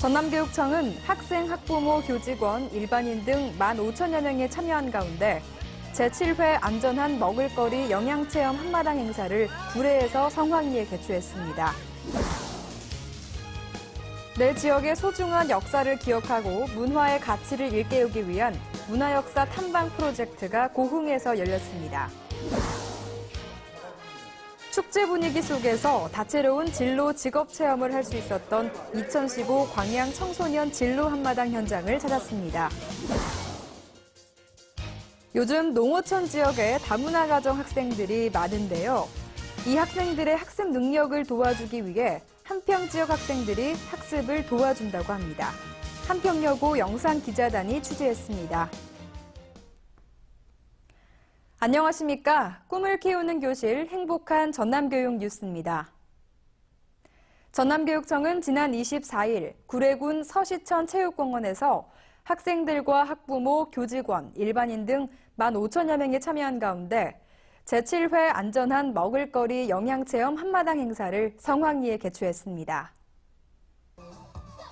전남교육청은 학생, 학부모, 교직원, 일반인 등 15,000여 명이 참여한 가운데 제7회 안전한 먹을거리 영양체험 한마당 행사를 구례에서 성황리에 개최했습니다. 내 지역의 소중한 역사를 기억하고 문화의 가치를 일깨우기 위한 문화역사 탐방 프로젝트가 고흥에서 열렸습니다. 축제 분위기 속에서 다채로운 진로 직업 체험을 할 수 있었던 2015 광양 청소년 진로 한마당 현장을 찾았습니다. 요즘 농어촌 지역에 다문화 가정 학생들이 많은데요. 이 학생들의 학습 능력을 도와주기 위해 한평 지역 학생들이 학습을 도와준다고 합니다. 한평여고 영상기자단이 취재했습니다. 안녕하십니까. 꿈을 키우는 교실 행복한 전남교육 뉴스입니다. 전남교육청은 지난 24일 구례군 서시천 체육공원에서 학생들과 학부모, 교직원, 일반인 등 15,000여 명이 참여한 가운데 제7회 안전한 먹을거리 영양체험 한마당 행사를 성황리에 개최했습니다.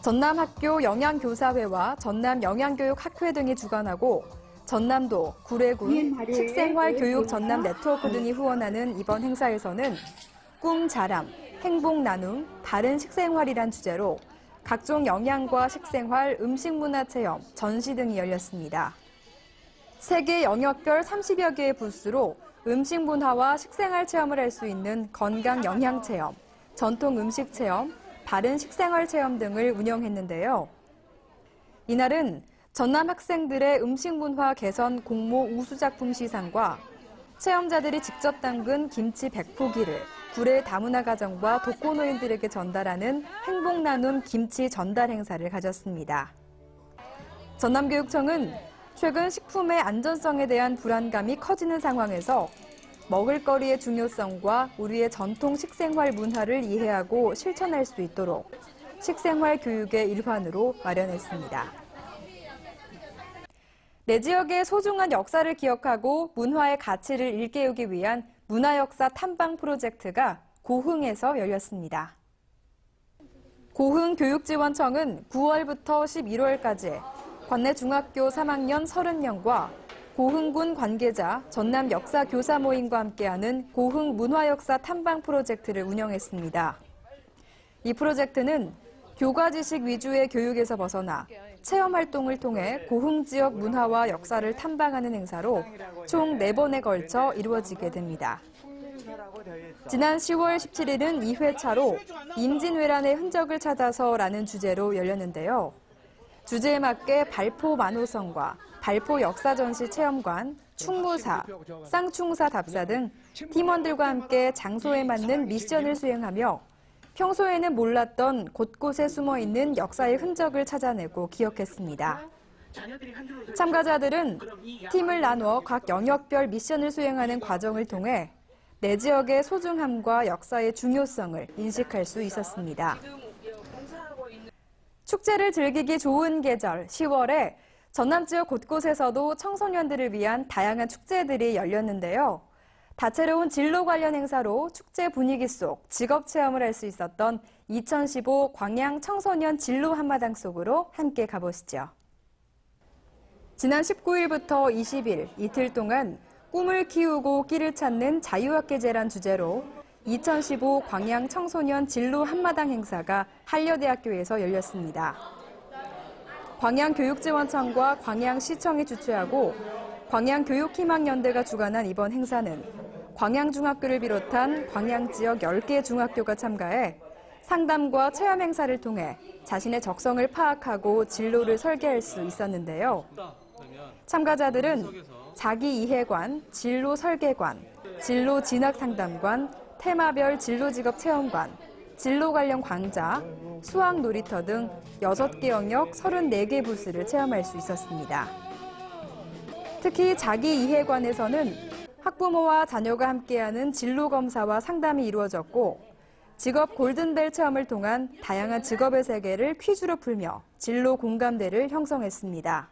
전남학교 영양교사회와 전남영양교육학회 등이 주관하고 전남도, 구례군, 식생활 교육 전남 네트워크 등이 후원하는 이번 행사에서는 꿈 자람, 행복 나눔, 바른 식생활이란 주제로 각종 영양과 식생활, 음식 문화 체험, 전시 등이 열렸습니다. 세계 영역별 30여 개의 부스로 음식 문화와 식생활 체험을 할 수 있는 건강 영양 체험, 전통 음식 체험, 바른 식생활 체험 등을 운영했는데요. 이날은 전남 학생들의 음식 문화 개선 공모 우수작품 시상과 체험자들이 직접 담근 김치 100포기를 구례 다문화 가정과 독거노인들에게 전달하는 행복 나눔 김치 전달 행사를 가졌습니다. 전남교육청은 최근 식품의 안전성에 대한 불안감이 커지는 상황에서 먹을거리의 중요성과 우리의 전통 식생활 문화를 이해하고 실천할 수 있도록 식생활 교육의 일환으로 마련했습니다. 내 지역의 소중한 역사를 기억하고 문화의 가치를 일깨우기 위한 문화역사 탐방 프로젝트가 고흥에서 열렸습니다. 고흥교육지원청은 9월부터 11월까지 관내 중학교 3학년 30명과 고흥군 관계자 전남 역사 교사 모임과 함께하는 고흥 문화역사 탐방 프로젝트를 운영했습니다. 이 프로젝트는 교과 지식 위주의 교육에서 벗어나 체험 활동을 통해 고흥 지역 문화와 역사를 탐방하는 행사로 총 4번에 걸쳐 이루어지게 됩니다. 지난 10월 17일은 2회차로 임진왜란의 흔적을 찾아서라는 주제로 열렸는데요. 주제에 맞게 발포 만호성과 발포 역사전시 체험관, 충무사, 쌍충사 답사 등 팀원들과 함께 장소에 맞는 미션을 수행하며 평소에는 몰랐던 곳곳에 숨어 있는 역사의 흔적을 찾아내고 기억했습니다. 참가자들은 팀을 나누어 각 영역별 미션을 수행하는 과정을 통해 내 지역의 소중함과 역사의 중요성을 인식할 수 있었습니다. 축제를 즐기기 좋은 계절 10월에 전남 지역 곳곳에서도 청소년들을 위한 다양한 축제들이 열렸는데요. 다채로운 진로 관련 행사로 축제 분위기 속 직업 체험을 할 수 있었던 2015 광양 청소년 진로 한마당 속으로 함께 가보시죠. 지난 19일부터 20일 이틀 동안 꿈을 키우고 끼를 찾는 자유학계제란 주제로 2015 광양 청소년 진로 한마당 행사가 한려대학교에서 열렸습니다. 광양교육지원청과 광양시청이 주최하고 광양교육희망연대가 주관한 이번 행사는 광양중학교를 비롯한 광양 지역 10개 중학교가 참가해 상담과 체험 행사를 통해 자신의 적성을 파악하고 진로를 설계할 수 있었는데요. 참가자들은 자기 이해관, 진로 설계관, 진로 진학 상담관, 테마별 진로 직업 체험관, 진로 관련 강좌, 수학 놀이터 등 6개 영역 34개 부스를 체험할 수 있었습니다. 특히 자기 이해관에서는 학부모와 자녀가 함께하는 진로 검사와 상담이 이루어졌고 직업 골든벨 체험을 통한 다양한 직업의 세계를 퀴즈로 풀며 진로 공감대를 형성했습니다.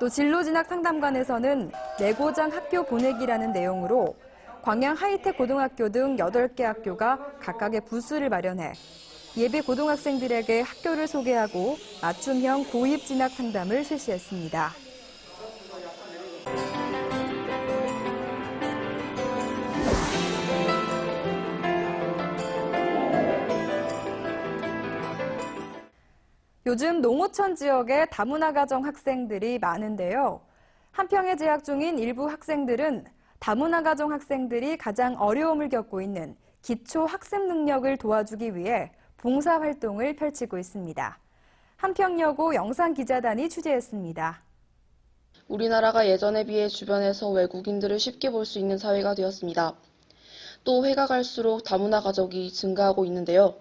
또 진로 진학 상담관에서는 내고장 학교 보내기라는 내용으로 광양 하이텍 고등학교 등 8개 학교가 각각의 부스를 마련해 예비 고등학생들에게 학교를 소개하고 맞춤형 고입 진학 상담을 실시했습니다. 요즘 농어촌 지역에 다문화 가정 학생들이 많은데요. 한평에 재학 중인 일부 학생들은 다문화 가정 학생들이 가장 어려움을 겪고 있는 기초 학습 능력을 도와주기 위해 봉사 활동을 펼치고 있습니다. 한평여고 영상 기자단이 취재했습니다. 우리나라가 예전에 비해 주변에서 외국인들을 쉽게 볼 수 있는 사회가 되었습니다. 또 해가 갈수록 다문화 가족이 증가하고 있는데요.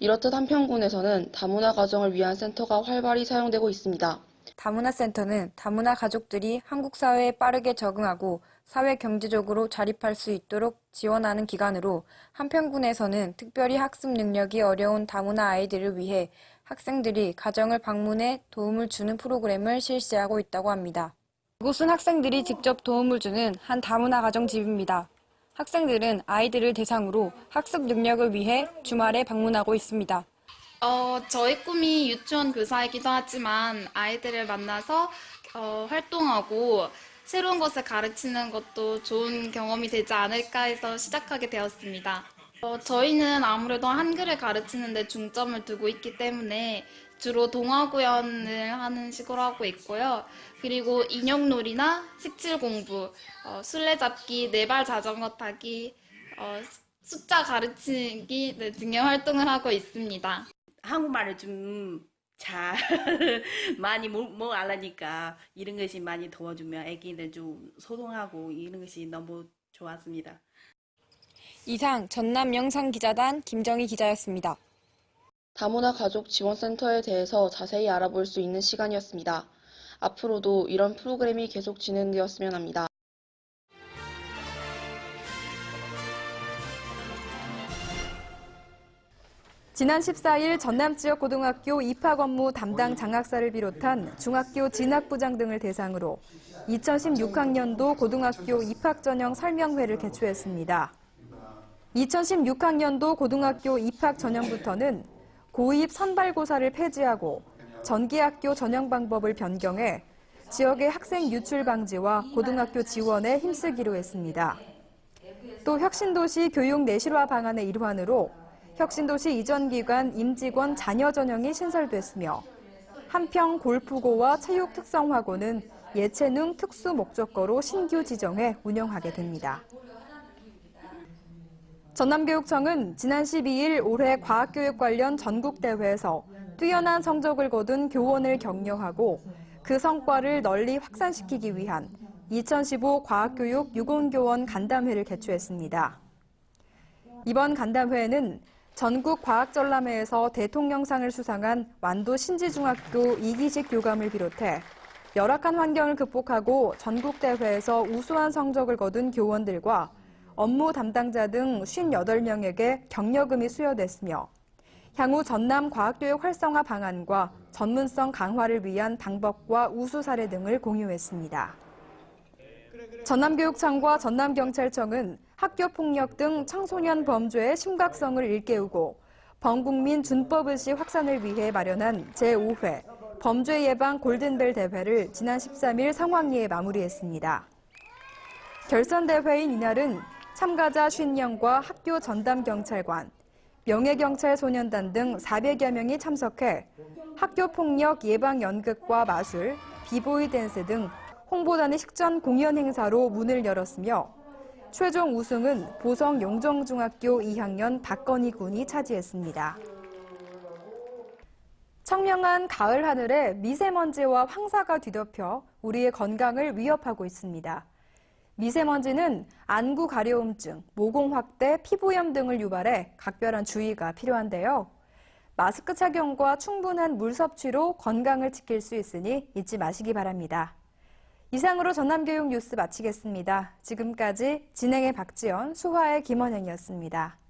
이렇듯 한평군에서는 다문화 가정을 위한 센터가 활발히 사용되고 있습니다. 다문화 센터는 다문화 가족들이 한국 사회에 빠르게 적응하고 사회 경제적으로 자립할 수 있도록 지원하는 기관으로 한평군에서는 특별히 학습 능력이 어려운 다문화 아이들을 위해 학생들이 가정을 방문해 도움을 주는 프로그램을 실시하고 있다고 합니다. 이곳은 학생들이 직접 도움을 주는 한 다문화 가정 집입니다. 학생들은 아이들을 대상으로 학습 능력을 위해 주말에 방문하고 있습니다. 어, 저희 꿈이 유치원 교사이기도 하지만 아이들을 만나서 어, 활동하고 새로운 것을 가르치는 것도 좋은 경험이 되지 않을까 해서 시작하게 되었습니다. 어, 저희는 아무래도 한글을 가르치는데 중점을 두고 있기 때문에 주로 동화 구연을 하는 식으로 하고 있고요. 그리고 인형놀이나 색칠 공부, 어, 술래잡기, 네발 자전거 타기, 어, 숫자 가르치기 네, 등의 활동을 하고 있습니다. 한국말을 좀 잘 많이 못, 못 알아니까 이런 것이 많이 도와주면 애기들 좀 소통하고 이런 것이 너무 좋았습니다. 이상 전남 영상기자단 김정희 기자였습니다. 다문화 가족 지원센터에 대해서 자세히 알아볼 수 있는 시간이었습니다. 앞으로도 이런 프로그램이 계속 진행되었으면 합니다. 지난 14일 전남 지역 고등학교 입학 업무 담당 장학사를 비롯한 중학교 진학부장 등을 대상으로 2016학년도 고등학교 입학 전형 설명회를 개최했습니다. 2016학년도 고등학교 입학 전형부터는 고입 선발고사를 폐지하고 전기학교 전형 방법을 변경해 지역의 학생 유출 방지와 고등학교 지원에 힘쓰기로 했습니다. 또 혁신도시 교육 내실화 방안의 일환으로 혁신도시 이전 기관 임직원 자녀 전형이 신설됐으며 한평 골프고와 체육 특성화고는 예체능 특수 목적거로 신규 지정해 운영하게 됩니다. 전남교육청은 지난 12일 올해 과학교육 관련 전국대회에서 뛰어난 성적을 거둔 교원을 격려하고 그 성과를 널리 확산시키기 위한 2015 과학교육 유공교원 간담회를 개최했습니다. 이번 간담회에는 전국 과학전람회에서 대통령상을 수상한 완도 신지중학교 이기식 교감을 비롯해 열악한 환경을 극복하고 전국대회에서 우수한 성적을 거둔 교원들과 업무 담당자 등 58명에게 격려금이 수여됐으며 향후 전남 과학교육 활성화 방안과 전문성 강화를 위한 방법과 우수 사례 등을 공유했습니다. 전남교육청과 전남경찰청은 학교폭력 등 청소년 범죄의 심각성을 일깨우고 범국민 준법의식 확산을 위해 마련한 제5회 범죄 예방 골든벨 대회를 지난 13일 성황리에 마무리했습니다. 결선 대회인 이날은 참가자 50명과 학교 전담 경찰관, 명예경찰 소년단 등 400여 명이 참석해 학교 폭력 예방 연극과 마술, 비보이 댄스 등 홍보단의 식전 공연 행사로 문을 열었으며 최종 우승은 보성 용정중학교 2학년 박건희 군이 차지했습니다. 청명한 가을 하늘에 미세먼지와 황사가 뒤덮여 우리의 건강을 위협하고 있습니다. 미세먼지는 안구 가려움증, 모공 확대, 피부염 등을 유발해 각별한 주의가 필요한데요. 마스크 착용과 충분한 물 섭취로 건강을 지킬 수 있으니 잊지 마시기 바랍니다. 이상으로 전남교육 뉴스 마치겠습니다. 지금까지 진행의 박지연, 수화의 김원영이었습니다.